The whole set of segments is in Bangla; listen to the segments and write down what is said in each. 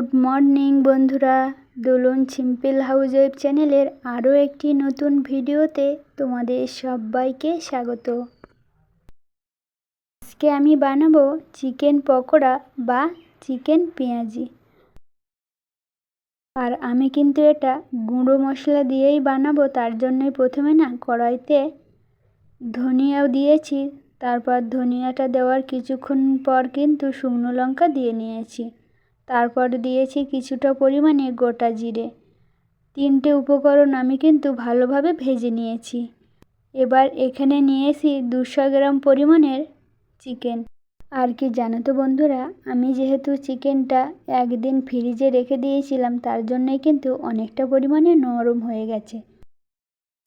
গুড মর্নিং বন্ধুরা। দোলন সিম্পল হাউস ওয়েব চ্যানেলের আরও একটি নতুন ভিডিওতে তোমাদের সবাইকে স্বাগত। আজকে আমি বানাবো চিকেন পকোড়া বা চিকেন পেঁয়াজি। আর আমি কিন্তু এটা গুঁড়ো মশলা দিয়েই বানাবো, তার জন্যই প্রথমে না কড়াইতে ধনিয়াও দিয়েছি। তারপর ধনিয়াটা দেওয়ার কিছুক্ষণ পর কিন্তু শুকনো লঙ্কা দিয়ে নিয়েছি। তারপর দিয়েছি কিছুটা পরিমাণে গোটা জিরে। তিনটে উপকরণ আমি কিন্তু ভালোভাবে ভেজে নিয়েছি। এবার এখানে নিয়েছি দুশো গ্রাম পরিমাণের চিকেন। আর কি জানো তো বন্ধুরা, আমি যেহেতু চিকেনটা একদিন ফ্রিজে রেখে দিয়েছিলাম, তার জন্যই কিন্তু অনেকটা পরিমাণে নরম হয়ে গেছে।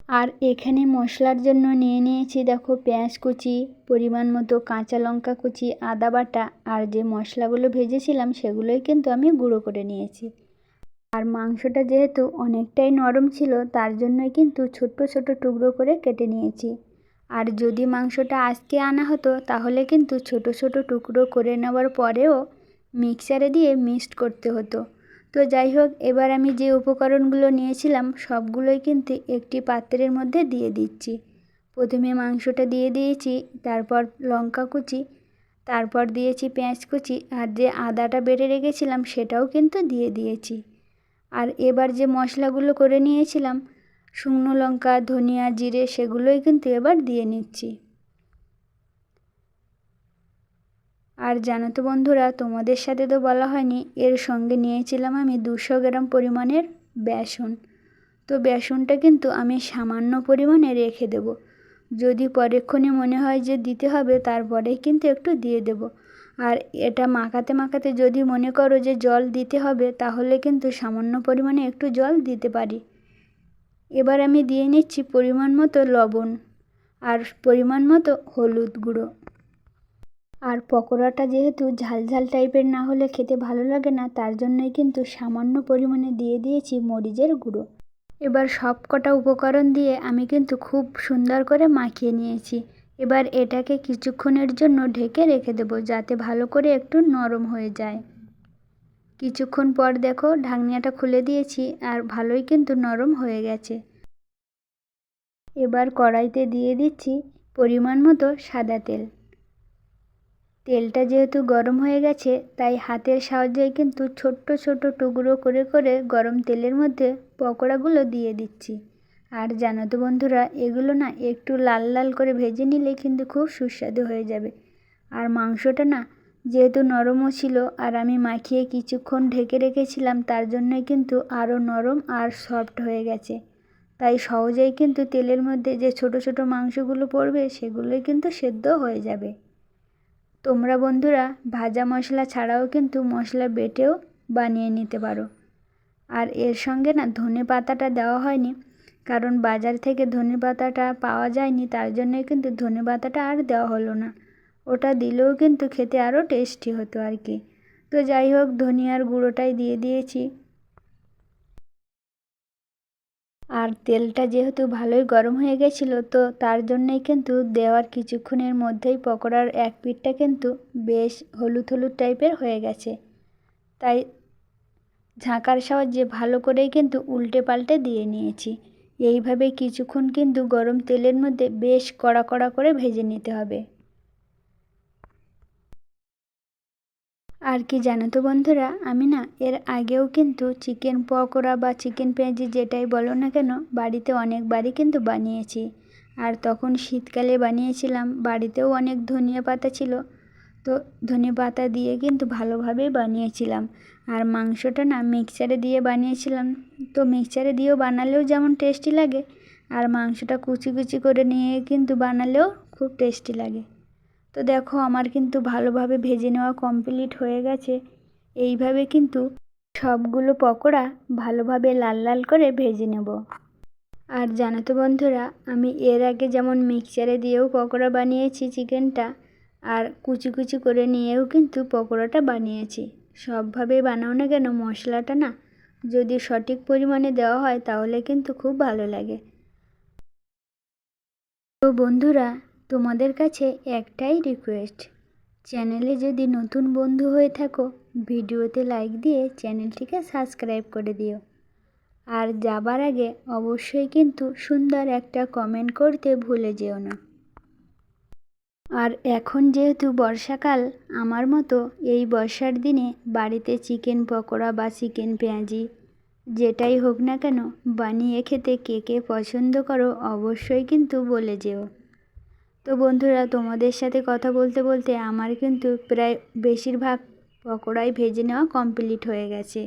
আর এখানে মশলার জন্য নিয়ে নিয়েছি দেখো পেঁয়াজ কুচি, পরিমাণ মতো কাঁচা লঙ্কা কুচি, আদা বাটা আর যে মশলাগুলো ভেজেছিলাম সেগুলোই কিন্তু আমি গুঁড়ো করে নিয়েছি। আর মাংসটা যেহেতু অনেকটাই নরম ছিল, তার জন্যই কিন্তু ছোট্ট ছোট টুকরো করে কেটে নিয়েছি। আর যদি মাংসটা আজকে আনা হতো, তাহলে কিন্তু ছোট ছোট টুকরো করে নেওয়ার পরেও মিক্সারে দিয়ে মিক্সড করতে হতো। তো যাই হোক, এবার আমি যে উপকরণগুলো নিয়েছিলাম, সবগুলোই কিন্তু একটি পাত্রের মধ্যে দিয়ে দিচ্ছি। প্রথমে মাংসটা দিয়ে দিয়েছি, তারপর লঙ্কা কুচি, তারপর দিয়েছি পেঁয়াজ কুচি, আর যে আদাটা বেটে রেখেছিলাম সেটাও কিন্তু দিয়ে দিয়েছি। আর এবার যে মশলাগুলো করে নিয়েছিলাম, শুকনো লঙ্কা, ধনিয়া, জিরে, সেগুলোই কিন্তু এবার দিয়ে নিচ্ছি। আর জানো তো বন্ধুরা, তোমাদের সাথে তো বলা হয়নি, এর সঙ্গে নিয়েছিলাম আমি দুশো গ্রাম পরিমাণের বেসন। তো বেসনটা কিন্তু আমি সামান্য পরিমাণে রেখে দেব। যদি পরেক্ষণে মনে হয় যে দিতে হবে, তারপরে কিন্তু একটু দিয়ে দেব। আর এটা মাখাতে মাখাতে যদি মনে করো যে জল দিতে হবে, তাহলে কিন্তু সামান্য পরিমাণে একটু জল দিতে পারি। এবার আমি দিয়ে নিচ্ছি পরিমাণ মতো লবণ আর পরিমাণ মতো হলুদ গুঁড়ো। আর পকোড়াটা যেহেতু ঝালঝাল টাইপের না হলে খেতে ভালো লাগে না, তার জন্যই কিন্তু সামান্য পরিমাণে দিয়ে দিয়েছি মরিচের গুঁড়ো। এবার সব কটা উপকরণ দিয়ে আমি কিন্তু খুব সুন্দর করে মাখিয়ে নিয়েছি। এবার এটাকে কিছুক্ষণের জন্য ঢেকে রেখে দেবো যাতে ভালো করে একটু নরম হয়ে যায়। কিছুক্ষণ পর দেখো ঢাকনিয়াটা খুলে দিয়েছি আর ভালোই কিন্তু নরম হয়ে গেছে। এবার কড়াইতে দিয়ে দিচ্ছি পরিমাণ মতো সাদা তেল। তেলটা যেহেতু গরম হয়ে গেছে, তাই হাতের সাহায্যে কিন্তু ছোট্ট ছোট টুকরো করে করে গরম তেলের মধ্যে পকোড়াগুলো দিয়ে দিচ্ছি। আর জানো তো বন্ধুরা, এগুলো না একটু লাল লাল করে ভেজে নিলে কিন্তু খুব সুস্বাদু হয়ে যাবে। আর মাংসটা না যেহেতু নরমও ছিল আর আমি মাখিয়ে কিছুক্ষণ ঢেকে রেখেছিলাম, তার জন্যই কিন্তু আরও নরম আর সফট হয়ে গেছে। তাই সহজেই কিন্তু তেলের মধ্যে যে ছোট ছোট মাংসগুলো পড়বে, সেগুলোই কিন্তু সেদ্ধ হয়ে যাবে। তোমরা বন্ধুরা ভাজা মশলা ছাড়াও কিন্তু মশলা বেটেও বানিয়ে নিতে পারো। আর এর সঙ্গে না ধনে পাতাটা দেওয়া হয়নি, কারণ বাজার থেকে ধনে পাতাটা পাওয়া যায়নি, তার জন্যই কিন্তু ধনে পাতাটা আর দেওয়া হলো না। ওটা দিলেও কিন্তু খেতে আরও টেস্টি হতো আর কি। তো যাই হোক, ধনিয়ার গুঁড়োটাই দিয়ে দিয়েছি। আর তেলটা যেহেতু ভালোই গরম হয়ে গেছিল, তো তার জন্যই কিন্তু দেওয়ার কিছুক্ষণের মধ্যেই পকোড়ার এক পিঠটা কিন্তু বেশ হলুদ হলুদ টাইপের হয়ে গেছে। তাই ঝাঁকার সাহায্যে ভালো করেই কিন্তু উল্টে পাল্টে দিয়ে নিয়েছি। এইভাবে কিছুক্ষণ কিন্তু গরম তেলের মধ্যে বেশ কড়া কড়া করে ভেজে নিতে হবে। আর কি জানো তো বন্ধুরা, আমি না এর আগেও কিন্তু চিকেন পকোড়া বা চিকেন পেঁয়াজি যেটাই বলো না কেন, বাড়িতে অনেকবারই কিন্তু বানিয়েছি। আর তখন শীতকালে বানিয়েছিলাম, বাড়িতেও অনেক ধনিয়া পাতা ছিল। তো ধনে পাতা দিয়ে কিন্তু ভালোভাবেই বানিয়েছিলাম। আর মাংসটা না মিক্সারে দিয়ে বানিয়েছিলাম। তো মিক্সারে দিয়েও বানালেও যেমন টেস্টি লাগে, আর মাংসটা কুচি কুচি করে নিয়ে কিন্তু বানালেও খুব টেস্টি লাগে। তো দেখো আমার কিন্তু ভালোভাবে ভেজে নেওয়া কমপ্লিট হয়ে গেছে। এইভাবে কিন্তু সবগুলো পকোড়া ভালোভাবে লাল লাল করে ভেজে নেব। আর জানো তো বন্ধুরা, আমি এর আগে যেমন মিক্সচারে দিয়েও পকোড়া বানিয়েছি চিকেনটা, আর কুচি কুচি করে নিয়েও কিন্তু পকোড়াটা বানিয়েছি। সবভাবে বানাও না কেন, মশলাটা না, যদি সঠিক পরিমাণে দেওয়া হয় তাহলে কিন্তু খুব ভালো লাগে। তো বন্ধুরা তোমাদের কাছে একটাই রিকোয়েস্ট চ্যানেলে যদি নতুন বন্ধু হয়ে থাকো, ভিডিওতে লাইক দিয়ে চ্যানেলটিকে সাবস্ক্রাইব করে দিও। আর যাবার আগে অবশ্যই কিন্তু সুন্দর একটা কমেন্ট করতে ভুলে যেও না। আর এখন যেহেতু বর্ষাকাল, আমার মতো এই বর্ষার দিনে বাড়িতে চিকেন পকোড়া বা চিকেন পেঁয়াজি, যেটাই হোক না কেন, বানিয়ে খেতে কে কে পছন্দ করো অবশ্যই কিন্তু বলে যেও। তো বন্ধুরা, তোমাদের সাথে কথা বলতে বলতে আমার কিন্তু প্রায় বেশিরভাগ পকোড়াই ভেজে নেওয়া কমপ্লিট হয়ে গেছে।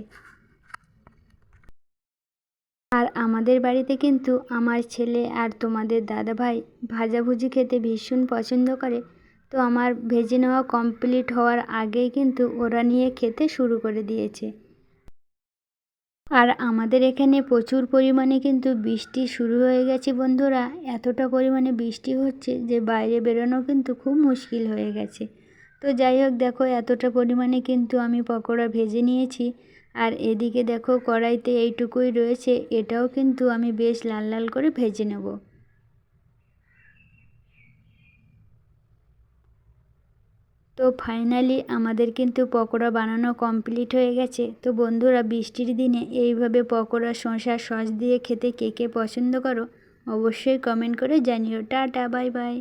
আর আমাদের বাড়িতে কিন্তু আমার ছেলে আর তোমাদের দাদা ভাই ভাজাভুজি খেতে ভীষণ পছন্দ করে। তো আমার ভেজে নেওয়া কমপ্লিট হওয়ার আগেই কিন্তু ওরা নিয়ে খেতে শুরু করে দিয়েছে। আর আমাদের এখানে প্রচুর পরিমাণে কিন্তু বৃষ্টি শুরু হয়ে গেছে বন্ধুরা। এতটা পরিমাণে বৃষ্টি হচ্ছে যে বাইরে বেরোনো কিন্তু খুব মুশকিল হয়ে গেছে। তো যাই হোক, দেখো এতটা পরিমাণে কিন্তু আমি পকোড়া ভেজে নিয়েছি। আর এদিকে দেখো কড়াইতে এইটুকুই রয়েছে, এটাও কিন্তু আমি বেশ লাল লাল করে ভেজে নেব। তো ফাইনালি আমাদের কিন্তু পকোড়া বানানো কমপ্লিট হয়ে গেছে। তো বন্ধুরা, বৃষ্টির দিনে এইভাবে পকোড়া, শসা, সস দিয়ে খেতে কে কে পছন্দ করো, অবশ্যই কমেন্ট করে জানিও। Tata bye bye